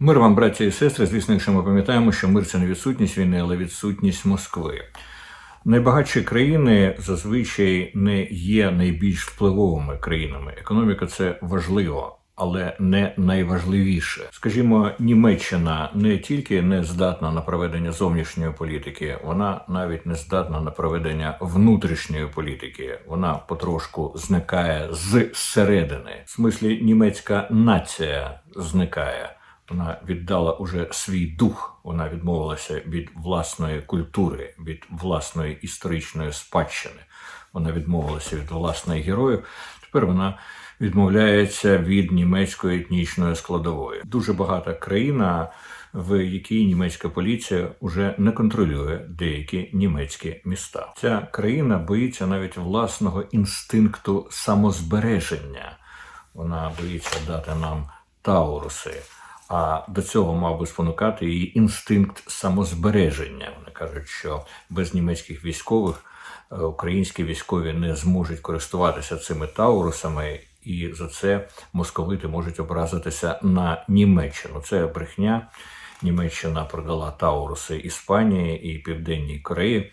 Мир вам, браті і сестри. Звісно, якщо ми пам'ятаємо, що мир це не відсутність війни, але відсутність Москви. Найбагатші країни зазвичай не є найбільш впливовими країнами. Економіка це важливо, але не найважливіше. Скажімо, Німеччина не тільки не здатна на проведення зовнішньої політики, вона навіть не здатна на проведення внутрішньої політики. Вона потрошку зникає з середини. В смислі, німецька нація зникає. Вона віддала уже свій дух. Вона відмовилася від власної культури, від власної історичної спадщини. Вона відмовилася від власної героїв. Тепер вона відмовляється від німецької етнічної складової. Дуже багата країна, в якій німецька поліція вже не контролює деякі німецькі міста. Ця країна боїться навіть власного інстинкту самозбереження. Вона боїться дати нам тауруси. А до цього мав би спонукати її інстинкт самозбереження. Вони кажуть, що без німецьких військових е, українські військові не зможуть користуватися цими таурусами, і за це московити можуть образитися на Німеччину. Це брехня. Німеччина продала Тауруси Іспанії і Південній Кореї,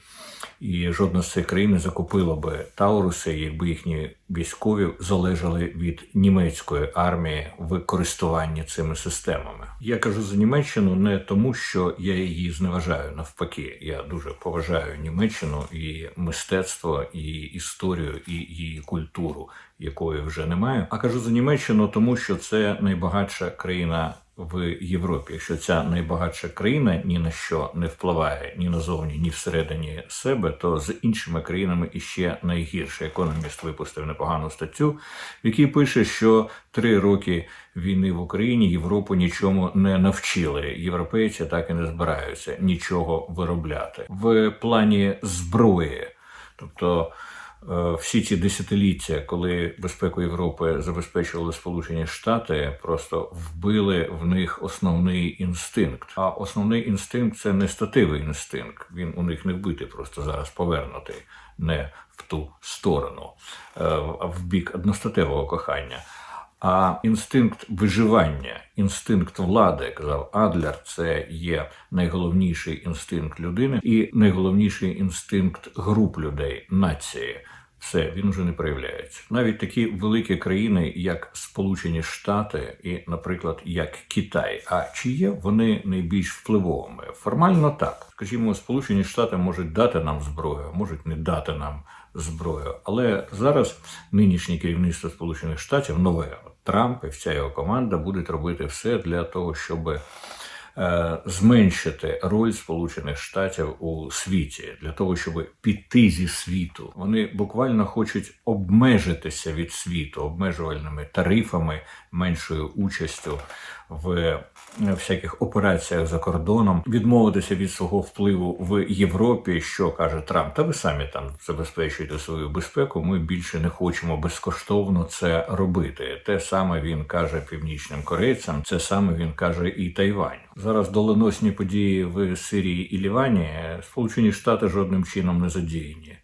і жодна з цих країн не закупила би Тауруси, якби їхні військові залежали від німецької армії в користуванні цими системами. Я кажу за Німеччину не тому, що я її зневажаю. Навпаки, я дуже поважаю Німеччину і мистецтво, і історію, і її культуру, якої вже немає. А кажу за Німеччину, тому що це найбагатша країна в Європі. Якщо ця найбагатша країна ні на що не впливає ні назовні, ні всередині себе, то з іншими країнами іще найгірше. Економіст випустив непогану статтю, в якій пише, що три роки війни в Україні Європу нічому не навчили. Європейці так і не збираються нічого виробляти в плані зброї, тобто. Е, всі ці десятиліття, коли безпеку Європи забезпечували Сполучені Штати, просто вбили в них основний інстинкт. А основний інстинкт це не стативий інстинкт. Він у них не вбитий, просто зараз повернутий не в ту сторону, е, а в бік одностатевого кохання. А інстинкт виживання, інстинкт влади, казав Адлер, це є найголовніший інстинкт людини і найголовніший інстинкт груп людей, нації. Все, він вже не проявляється. Навіть такі великі країни, як Сполучені Штати і, наприклад, як Китай. А чи є вони найбільш впливовими? Формально так. Скажімо, Сполучені Штати можуть дати нам зброю, можуть не дати нам зброю. Але зараз нинішнє керівництво Сполучених Штатів нове Трамп і вся його команда будуть робити все для того, щоб е, зменшити роль Сполучених Штатів у світі для того, щоб піти зі світу. Вони буквально хочуть обмежитися від світу обмежувальними тарифами, меншою участю в всяких операціях за кордоном, відмовитися від свого впливу в Європі, що каже Трамп. Та ви самі там забезпечуєте свою безпеку. Ми більше не хочемо безкоштовно це робити. Те саме він каже північним корейцям, це саме він каже і Тайваню. Зараз доленосні події в Сирії і Лівані. Сполучені Штати жодним чином не задіяні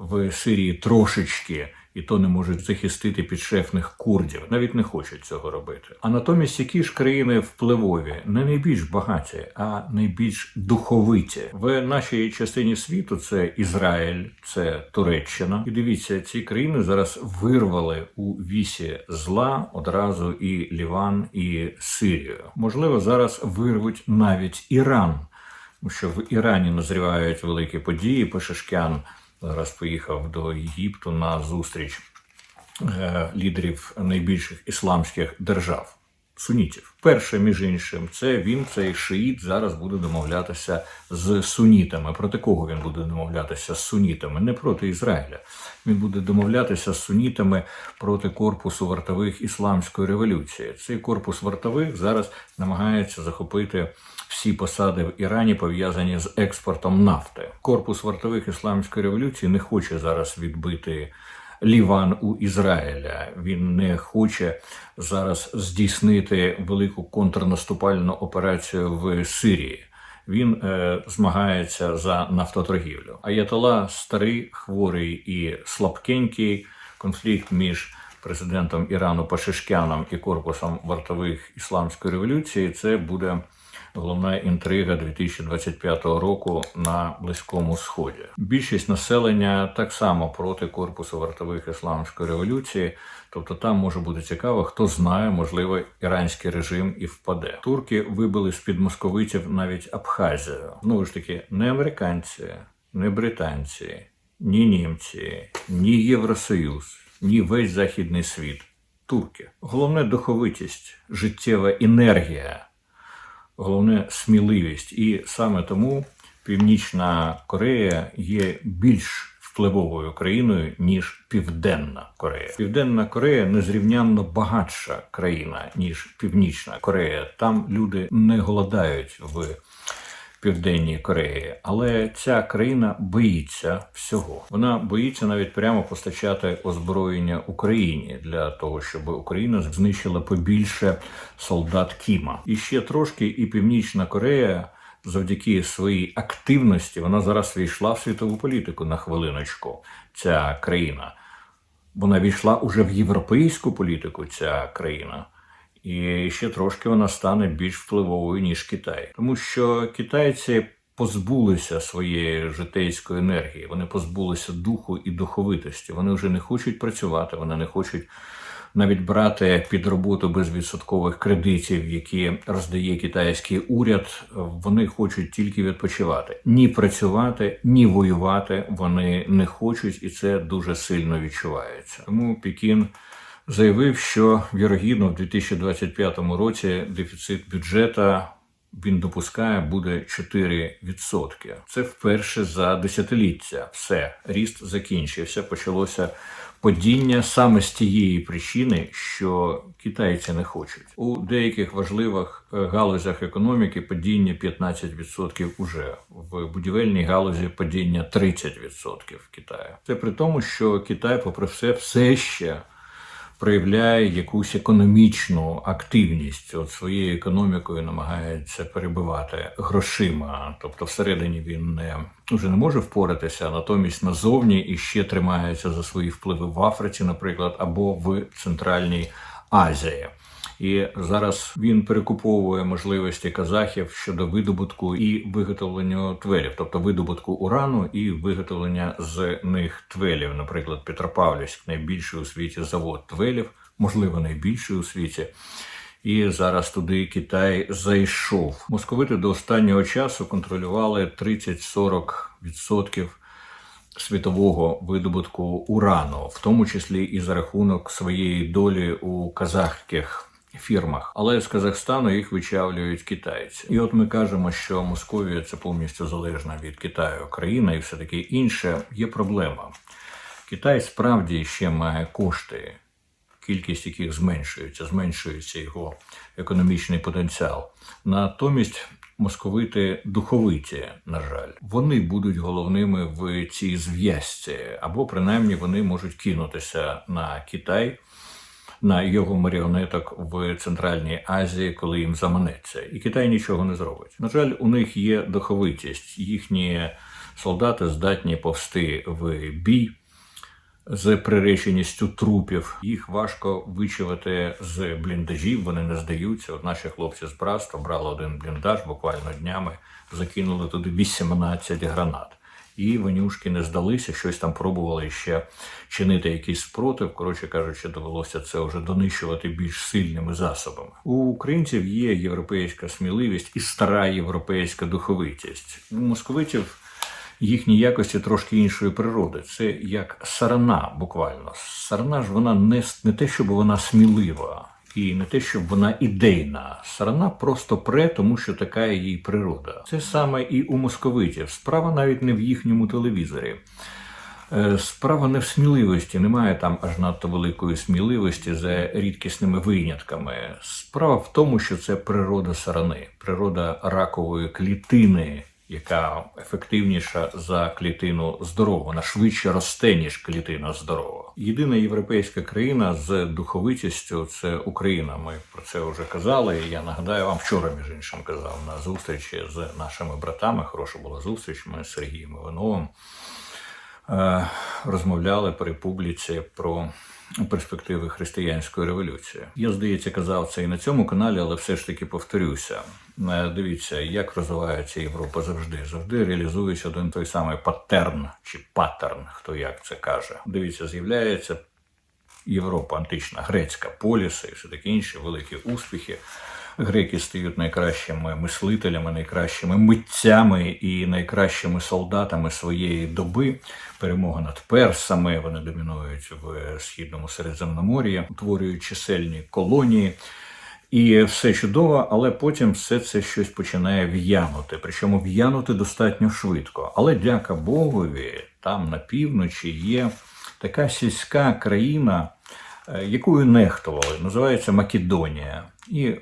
в Сирії трошечки. І то не можуть захистити підшефних курдів, навіть не хочуть цього робити. А натомість, які ж країни впливові, не найбільш багаті, а найбільш духовиті в нашій частині світу це Ізраїль, це Туреччина. І дивіться, ці країни зараз вирвали у вісі зла одразу і Ліван, і Сирію. Можливо, зараз вирвуть навіть Іран, тому що в Ірані назрівають великі події. Пешешкян зараз поїхав до Єгипту на зустріч е, лідерів найбільших ісламських держав. Сунітів. Перше, між іншим, це він, цей шиїт, зараз буде домовлятися з сунітами. Проти кого він буде домовлятися з сунітами? Не проти Ізраїля. Він буде домовлятися з сунітами проти корпусу вартових ісламської революції. Цей корпус вартових зараз намагається захопити всі посади в Ірані, пов'язані з експортом нафти. Корпус вартових ісламської революції не хоче зараз відбити. Ліван у Ізраїля. Він не хоче зараз здійснити велику контрнаступальну операцію в Сирії. Він е, змагається за нафтоторгівлю. Аятола старий, хворий і слабкенький. Конфлікт між президентом Ірану Пашишкяном і корпусом вартових ісламської революції, це буде головна інтрига 2025 року на Близькому Сході. Більшість населення так само проти корпусу вартових ісламської революції. Тобто там може бути цікаво, хто знає, можливо, іранський режим і впаде. Турки вибили з під московитів навіть Абхазію. Знову ж таки, не американці, не британці, ні німці, ні Євросоюз, ні весь західний світ. Турки. Головне духовитість, життєва енергія головне сміливість. І саме тому Північна Корея є більш впливовою країною ніж Південна Корея. Південна Корея незрівнянно багатша країна ніж Північна Корея. Там люди не голодають в Південній Кореї, але ця країна боїться всього. Вона боїться навіть прямо постачати озброєння Україні для того, щоб Україна знищила побільше солдат Кіма. І ще трошки, і Північна Корея. Завдяки своїй активності вона зараз війшла в світову політику на хвилиночку. Ця країна вона війшла уже в європейську політику. Ця країна. І ще трошки вона стане більш впливовою ніж Китай, тому що китайці позбулися своєї житейської енергії, вони позбулися духу і духовитості. Вони вже не хочуть працювати, вони не хочуть навіть брати під роботу безвідсоткових кредитів, які роздає китайський уряд. Вони хочуть тільки відпочивати. Ні працювати, ні воювати вони не хочуть, і це дуже сильно відчувається. Тому Пекін заявив, що вірогідно в 2025 році дефіцит бюджету він допускає буде 4%. Це вперше за десятиліття. Все, ріст закінчився. Почалося падіння саме з тієї причини, що китайці не хочуть у деяких важливих е, галузях економіки. Падіння 15% уже в будівельній галузі падіння 30% в Китаї. Це при тому, що Китай, попри все, все ще проявляє якусь економічну активність от своєю економікою, намагається перебивати грошима. Тобто, всередині він не вже не може впоратися, а натомість назовні і ще тримається за свої впливи в Африці, наприклад, або в Центральній Азії. І зараз він перекуповує можливості казахів щодо видобутку і виготовлення твелів, тобто видобутку урану і виготовлення з них твелів. Наприклад, Петропавлівськ, найбільший у світі завод твелів, можливо, найбільший у світі. І зараз туди Китай зайшов. Московити до останнього часу контролювали 30-40% світового видобутку урану, в тому числі і за рахунок своєї долі у казахських фірмах, але з Казахстану їх вичавлюють китайці. І от ми кажемо, що Московія це повністю залежна від Китаю країна, і все таке інше. Є проблема. Китай справді ще має кошти, кількість яких зменшується, зменшується його економічний потенціал. Натомість. Московити духовиті, на жаль, вони будуть головними в цій зв'язці, або принаймні вони можуть кинутися на Китай на його маріонеток в Центральній Азії, коли їм заманеться, і Китай нічого не зробить. На жаль, у них є духовитість, їхні солдати здатні повсти в бій. З приреченістю трупів їх важко вичувати з бліндажів. Вони не здаються. От наші хлопці з братства брали один бліндаж, буквально днями закинули туди 18 гранат і ванюшки не здалися, щось там пробували ще чинити якийсь спротив. Коротше кажучи, довелося це вже донищувати більш сильними засобами. У українців є європейська сміливість і стара європейська духовитість. У московитів. Їхні якості трошки іншої природи. Це як сарана, буквально. Сарана ж вона не не те, щоб вона смілива, і не те, щоб вона ідейна. Сарана просто пре, тому що така її природа. Це саме і у московитів. Справа навіть не в їхньому телевізорі. Е, справа не в сміливості, немає там аж надто великої сміливості за рідкісними винятками. Справа в тому, що це природа сарани, природа ракової клітини, яка ефективніша за клітину здорову, вона швидше росте, ніж клітина здорова. Єдина європейська країна з духовитістю це Україна. Ми про це вже казали. Я нагадаю вам вчора, між іншим казав на зустрічі з нашими братами. Хороша була зустріч. Ми з Сергієм Івановим е, розмовляли при публіці про перспективи християнської революції. Я здається, казав це і на цьому каналі, але все ж таки повторюся. Е, Дивіться, як розвивається Європа завжди. Завжди реалізується один той самий паттерн чи паттерн, хто як це каже. Дивіться, з'являється Європа антична, грецька, поліси і все таке інше, великі успіхи. Греки стають найкращими мислителями, найкращими митцями і найкращими солдатами своєї доби. Перемога над персами. Вони домінують в східному Середземномор'ї, утворюють чисельні колонії. І все чудово, але потім все це щось починає в'янути. Причому в'янути достатньо швидко. Але дяка Богові, там на півночі є така сільська країна, е, якою нехтували, називається Македонія. І е,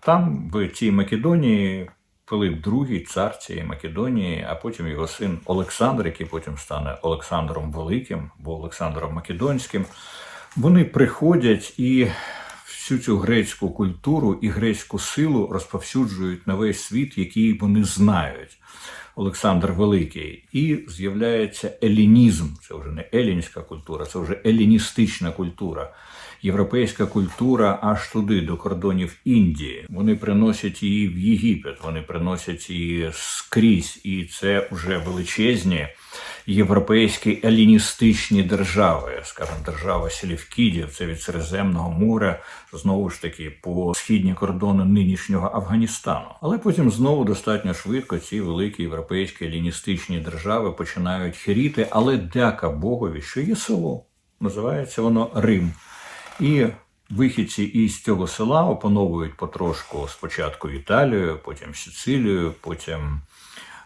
там, в цій Македонії, Пилип II, цар цієї Македонії, а потім його син Олександр, який потім стане Олександром Великим, бо Олександром Македонським, вони приходять і всю цю грецьку культуру і грецьку силу розповсюджують на весь світ, який вони знають. Олександр Великий, і з'являється елінізм. Це вже не елінська культура, це вже еліністична культура. Європейська культура аж туди, до кордонів Індії. Вони приносять її в Єгипет, вони приносять її скрізь, і це вже величезні європейські еліністичні держави, скажімо, держава Селівкідів, це від Середземного моря, знову ж таки, по східні кордони нинішнього Афганістану. Але потім знову достатньо швидко ці великі європейські еліністичні держави починають хиріти, але дяка Богові, що є село. Називається воно Рим. І вихідці із цього села опановують потрошку спочатку Італію, потім Сицилію, потім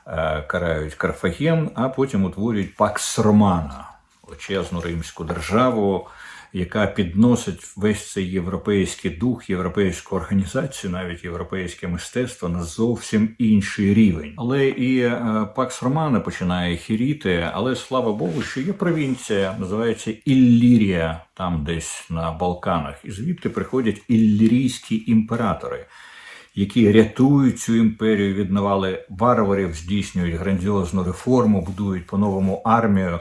е, карають Карфаген, а потім утворюють Пакс Романа, величезну римську державу, яка підносить весь цей європейський дух, європейську організацію, навіть європейське мистецтво на зовсім інший рівень. Але і е, Пакс Романа починає хіріти, але слава Богу, що є провінція, називається Іллірія, там десь на Балканах, і звідти приходять іллірійські імператори. Які рятують цю імперію від навали варварів, здійснюють грандіозну реформу, будують по-новому армію.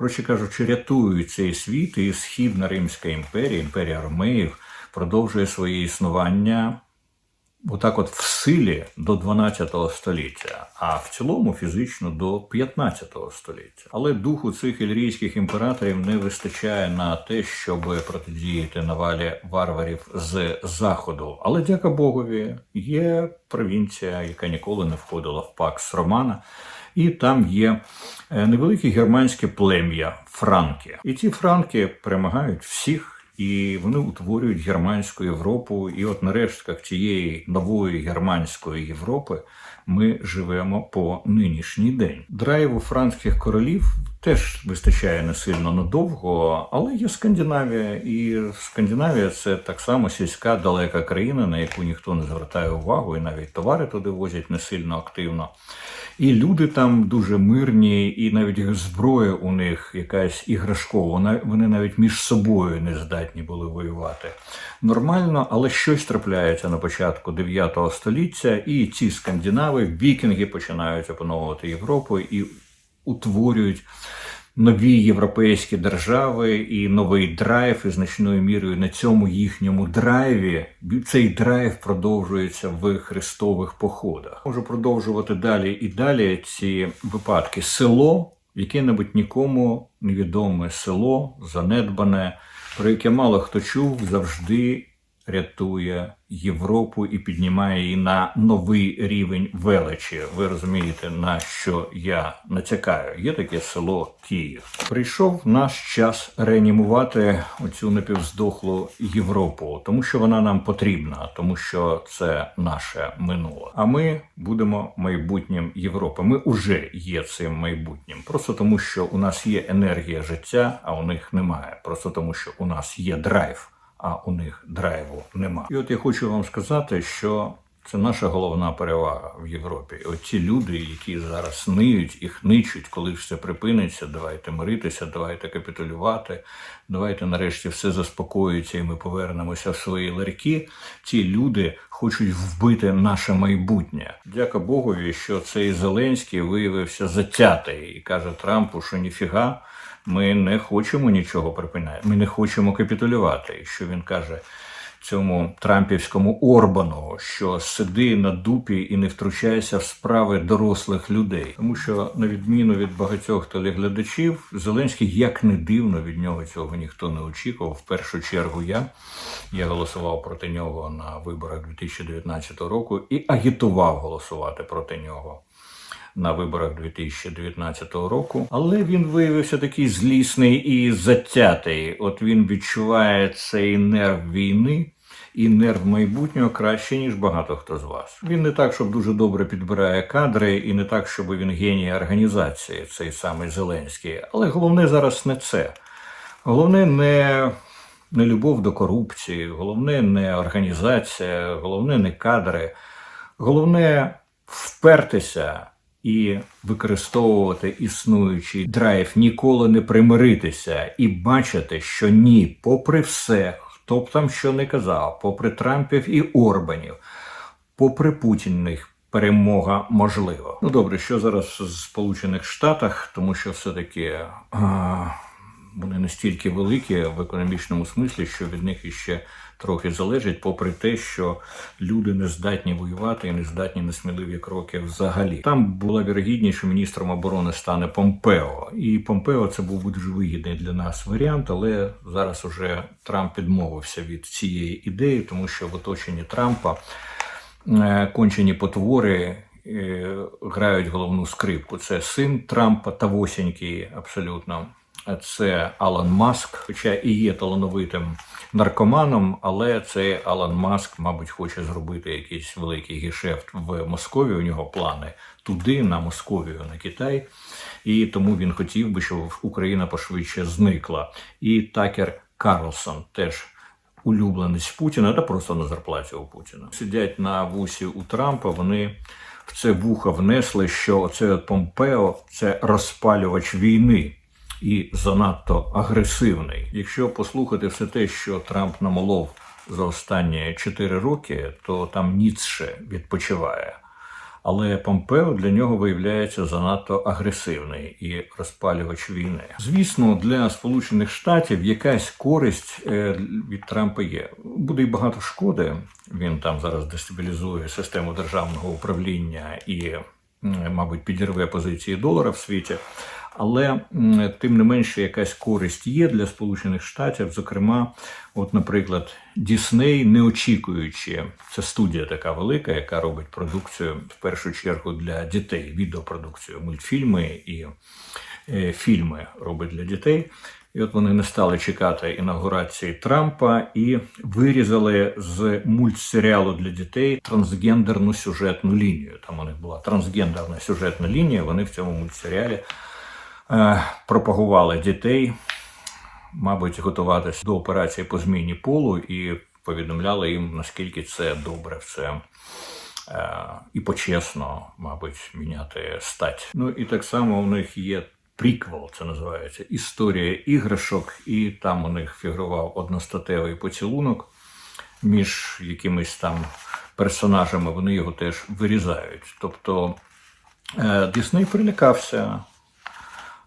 Коротше кажучи, рятують цей світ, і Східна Римська імперія, імперія Ромеїв, продовжує своє існування отак от в силі до 12 століття, а в цілому фізично до 15 століття. Але духу цих ільрійських імператорів не вистачає на те, щоб протидіяти навалі варварів з заходу. Але дяка Богові, є провінція, яка ніколи не входила в пакс Романа. І там є невеликі невелике германське плем'я Франки. І ці франки перемагають всіх. І вони утворюють германську Європу. І от на рештках цієї нової германської Європи ми живемо по нинішній день. Драйву франських королів теж вистачає не сильно надовго, але є Скандинавія, і Скандинавія це так само сільська далека країна, на яку ніхто не звертає увагу, і навіть товари туди возять не сильно активно. І люди там дуже мирні, і навіть зброя у них якась іграшкова. Вони навіть між собою не здатні були воювати. Нормально, але щось трапляється на початку 9 століття, і ці скандинави, вікінги починають опановувати Європу і утворюють нові європейські держави і новий драйв, і значною мірою на цьому їхньому драйві цей драйв продовжується в хрестових походах. Можу продовжувати далі і далі ці випадки. Село, яке-небудь нікому невідоме село, занедбане, про яке мало хто чув, завжди рятує Європу і піднімає її на новий рівень величі. Ви розумієте, на що я натякаю? Є таке село Київ. Прийшов наш час реанімувати оцю напівздохлу Європу, тому що вона нам потрібна, тому що це наше минуле. А ми будемо майбутнім Європи. Ми вже є цим майбутнім. Просто тому, що у нас є енергія життя, а у них немає. Просто тому, що у нас є драйв а у них драйву нема. І от я хочу вам сказати, що це наша головна перевага в Європі. І от ці люди, які зараз ниють і хничуть, коли це припиниться, давайте миритися, давайте капітулювати, давайте нарешті все заспокоїться, і ми повернемося в свої ларьки. Ці люди хочуть вбити наше майбутнє. Дяка Богові, що цей Зеленський виявився затятий і каже Трампу, що ніфіга Ми не хочемо нічого припиняти. Ми не хочемо капітулювати. І Що він каже цьому трампівському Орбану, що сиди на дупі і не втручайся в справи дорослих людей, тому що на відміну від багатьох телеглядачів, Зеленський, як не дивно, від нього цього ніхто не очікував. В першу чергу я. Я голосував проти нього на виборах 2019 року і агітував голосувати проти нього на виборах 2019 року. Але він виявився такий злісний і затятий. От він відчуває цей нерв війни. І нерв майбутнього краще, ніж багато хто з вас. Він не так, щоб дуже добре підбирає кадри, і не так, щоб він геній організації, цей самий Зеленський. Але головне зараз не це. Головне не, не любов до корупції, головне не організація, головне не кадри. Головне впертися і використовувати існуючий драйв, ніколи не примиритися і бачити, що ні, попри все, хто б там що не казав, попри Трампів і Орбанів, попри Путіних. Перемога можлива. Ну добре, що зараз в Сполучених Штатах, тому що все-таки вони настільки великі в економічному смислі, що від них іще трохи залежить, попри те, що люди не здатні воювати і не здатні на сміливі кроки взагалі. Там була вірогідність, що міністром оборони стане Помпео, і Помпео це був дуже вигідний для нас варіант, але зараз уже Трамп відмовився від цієї ідеї, тому що в оточенні Трампа е, кончені потвори. е, Грають головну скрипку. Це син Трампа тавосінький, абсолютно. Це Алан Маск, хоча і є талановитим наркоманом, але цей Алан Маск, мабуть, хоче зробити якийсь великий гешефт в Москові. У нього плани туди, на Московію, на Китай. І тому він хотів би, щоб Україна пошвидше зникла. І Такер Карлсон теж улюбленець Путіна, та просто на зарплаті у Путіна. Сидять на вусі у Трампа. Вони в це вуха внесли, що от Помпео це розпалювач війни і занадто агресивний. Якщо послухати все те, що Трамп намолов за останні 4 роки, то там Ніцше відпочиває. Але Помпео для нього виявляється занадто агресивний і розпалювач війни. Звісно, для Сполучених Штатів якась користь е, від Трампа є. Буде й багато шкоди. Він там зараз дестабілізує систему державного управління і, мабуть, підірве позиції долара в світі. Але тим не менше якась користь є для Сполучених Штатів. Зокрема, от, наприклад, Дісней, не очікуючи, це студія така велика, яка робить продукцію в першу чергу для дітей, відеопродукцію, мультфільми і е, фільми робить для дітей. І от вони не стали чекати інаугурації Трампа і вирізали з мультсеріалу для дітей трансгендерну сюжетну лінію. Там у них була трансгендерна сюжетна лінія. Вони в цьому мультсеріалі пропагували дітей, мабуть, готуватися до операції по зміні полу і повідомляли їм, наскільки це добре все. е, І почесно, мабуть, міняти стать. Ну і так само у них є приквел, це називається Історія іграшок, і там у них фігурував одностатевий поцілунок між якимись там персонажами. Вони його теж вирізають. Тобто е, Дісней прилякався е,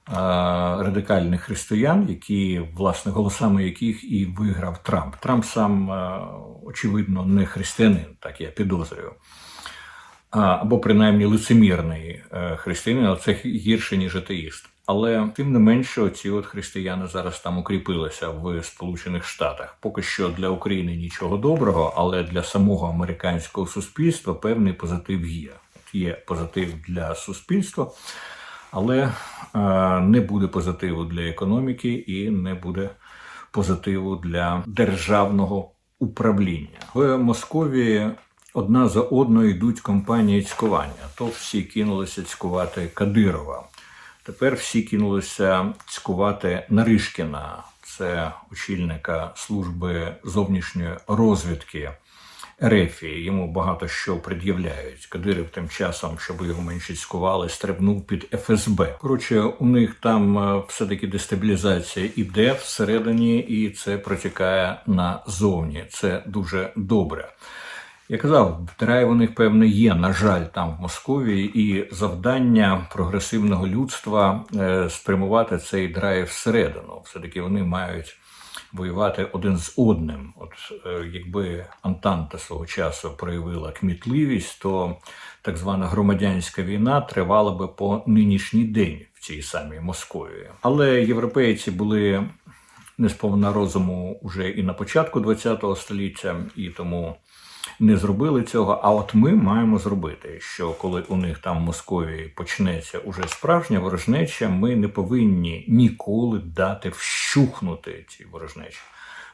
радикальних християн, які, власне, голосами яких і виграв Трамп. Трамп сам, е, очевидно, не християнин, так я підозрюю. Або принаймні лицемірний е, християнин, але це гірше, ніж атеїст. Але тим не менше, ці от християни зараз там укріпилися в Сполучених Штатах. Поки що для України нічого доброго, але для самого американського суспільства певний позитив є. Є позитив для суспільства, але е, не буде позитиву для економіки і не буде позитиву для державного управління. В Московії одна за одною йдуть компанії цькування. То всі кинулися цькувати Кадирова. Тепер всі кинулися цькувати Наришкіна, це очільника служби зовнішньої розвідки Рефії. Йому багато що пред'являють. Кадиров тим часом, щоб його менше цькували, стрибнув під ФСБ. Коротше, у них там е, все-таки дестабілізація іде всередині, і це протікає назовні. Це дуже добре. Я казав, драйв у них певне є, на жаль, там в Московії, і завдання прогресивного людства е, спрямувати цей драйв всередину. Все-таки вони мають воювати один з одним. От е, якби Антанта свого часу проявила кмітливість, то так звана громадянська війна тривала би по нинішній день в цій самій Московії. Але європейці були не сповна розуму вже і на початку ХХ століття, і тому не зробили цього. А от ми маємо зробити, що коли у них там в Московії почнеться уже справжня ворожнеча, ми не повинні ніколи дати вщухнути ці ворожнечі.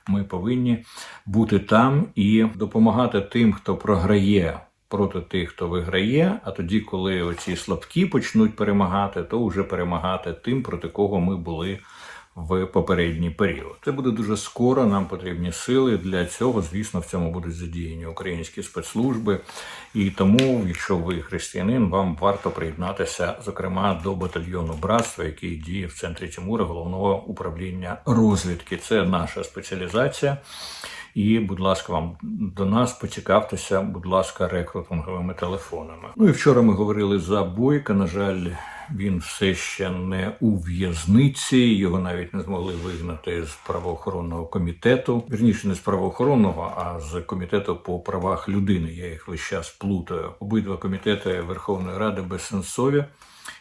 Ми повинні бути там і допомагати тим, хто програє. Проти тих, хто виграє, а тоді, коли оці слабкі почнуть перемагати, то вже перемагати тим, проти кого ми були в попередній період. Це буде дуже скоро. Нам потрібні сили для цього. Звісно, в цьому будуть задіяні українські спецслужби. І тому, якщо ви християнин, вам варто приєднатися, зокрема, до батальйону братства, який діє в центрі Тимура, головного управління розвідки. Це наша спеціалізація. І, будь ласка, вам до нас поцікавтеся, будь ласка, рекрутинговими телефонами. Ну і вчора ми говорили за Бойка. На жаль, він все ще не у в'язниці. Його навіть не змогли вигнати з правоохоронного комітету. Вірніше, не з правоохоронного, а з комітету по правах людини. Я їх весь час плутаю. Обидва комітети Верховної Ради безсенсові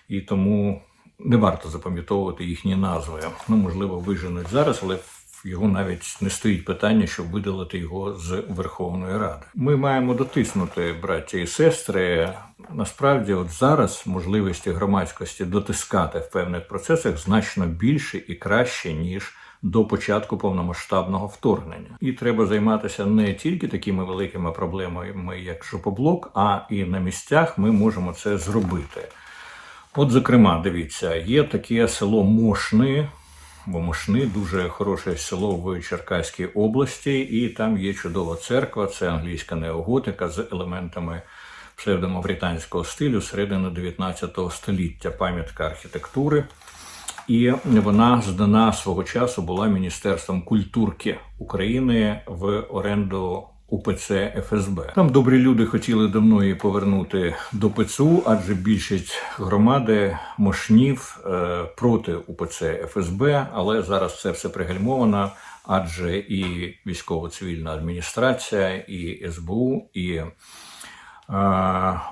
і тому. Не варто запам'ятовувати їхні назви. Ну, можливо, виженуть зараз, але його навіть не стоїть питання, щоб видалити його з Верховної Ради. Ми маємо дотиснути, браття і сестри. Насправді, от зараз можливості громадськості дотискати в певних процесах значно більше і краще ніж. До початку повномасштабного вторгнення, і треба займатися не тільки такими великими проблемами, як жопоблок, а і на місцях ми можемо це зробити. От, зокрема, дивіться, є таке село Мошни, бо Мошни дуже хороше село в Черкаській області, і там є чудова церква, це англійська неоготика з елементами псевдомавританського стилю середини 19 століття, пам'ятка архітектури. І вона здана свого часу була Міністерством культурки України в оренду УПЦ ФСБ. Там добрі люди хотіли давно її повернути до ПЦУ, адже більшість громади мошнів е, проти УПЦ ФСБ, але зараз це все пригальмовано, адже і військово-цивільна адміністрація, і СБУ, і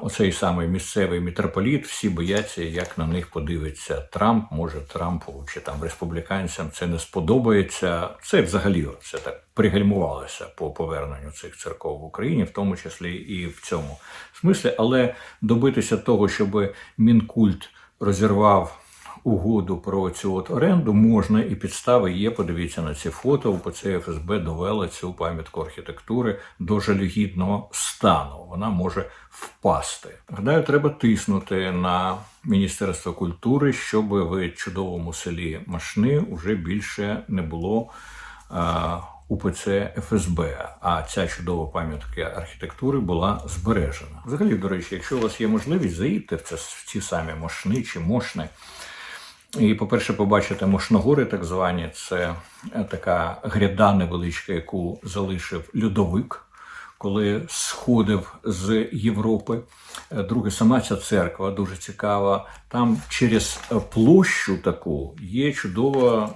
Оцей самий місцевий мітрополіт, всі бояться, як на них подивиться Трамп. Може Трампу чи там республіканцям це не сподобається. Це взагалі це так пригальмувалося по поверненню цих церков в Україні, в тому числі і в цьому смислі. Але добитися того, щоб мінкульт розірвав угоду про цю от оренду можна і підстави є. Подивіться на ці фото. УПЦ ФСБ довела цю пам'ятку архітектури до жалюгідного стану. Вона може впасти. Гадаю, треба тиснути на Міністерство культури, щоб в чудовому селі Машни вже більше не було. А, УПЦ ФСБ, а ця чудова пам'ятка архітектури була збережена. Взагалі, до речі, якщо у вас є можливість, заїдьте в це в ці самі мошни чи мошни. І, по-перше, побачити мошногори, так звані, це така гряда невеличка, яку залишив льодовик, коли сходив з Європи. Друге, сама ця церква дуже цікава. Там через площу таку є чудова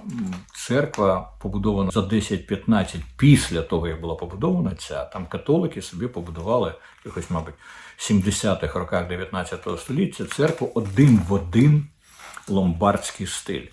церква, побудована за 10-15 після того, як була побудована ця. Там католики собі побудували якось, мабуть, 70-х роках 19 століття церкву один в один ломбардський стиль.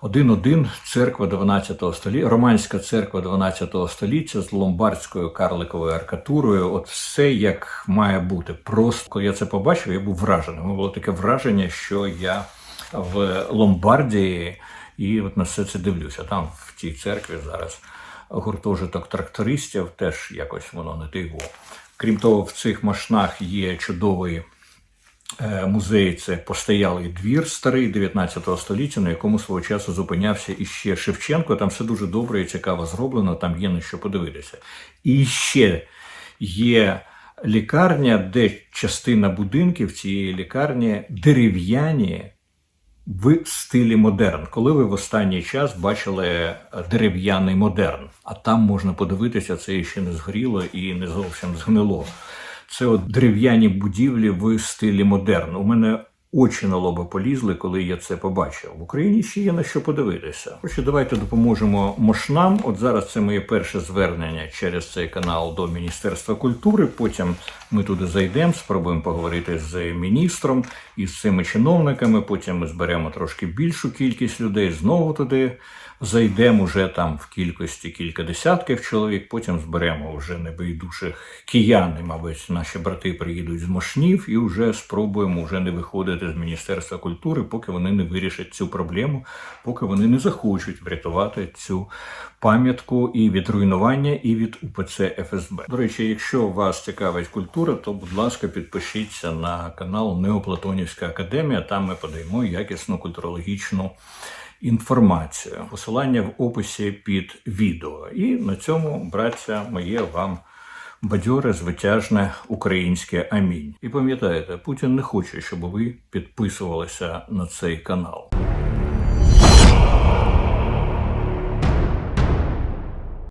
Один-один церква 12 століття, романська церква 12 століття з ломбардською карликовою аркатурою. От все як має бути. Просто коли я це побачив, я був вражений. Було таке враження, що я в Ломбардії і от на все це дивлюся. Там в тій церкві зараз гуртожиток трактористів, теж якось воно не диво. Крім того, в цих машнах є чудовий. Е, музей це постоялий двір старий 19 століття, на якому свого часу зупинявся іще Шевченко. Там все дуже добре і цікаво зроблено, там є на що подивитися. І ще є лікарня, де частина будинків цієї лікарні дерев'яні в стилі модерн. Коли ви в останній час бачили дерев'яний модерн, а там можна подивитися, це ще не згоріло і не зовсім згнило. Це от дерев'яні будівлі в стилі модерн. У мене очі на лоба полізли, коли я це побачив. В Україні ще є на що подивитися. Отже, давайте допоможемо мошнам. От зараз це моє перше звернення через цей канал до Міністерства культури. Потім ми туди зайдемо, спробуємо поговорити з міністром і з цими чиновниками. Потім ми зберемо трошки більшу кількість людей. Знову туди зайдемо вже там в кількості кілька десятків чоловік. Потім зберемо вже небайдужих киян. І, мабуть, наші брати приїдуть з Мошнів і вже спробуємо вже не виходити з Міністерства культури, поки вони не вирішать цю проблему, поки вони не захочуть врятувати цю пам'ятку і від руйнування, і від УПЦ ФСБ. До речі, якщо вас цікавить культура, то будь ласка, підпишіться на канал Неоплатонівська академія. Там ми подаємо якісну культурологічну інформацію. Посилання в описі під відео. І на цьому, браття, моє вам бадьоре, звитяжне українське амінь. І пам'ятаєте, Путін не хоче, щоб ви підписувалися на цей канал.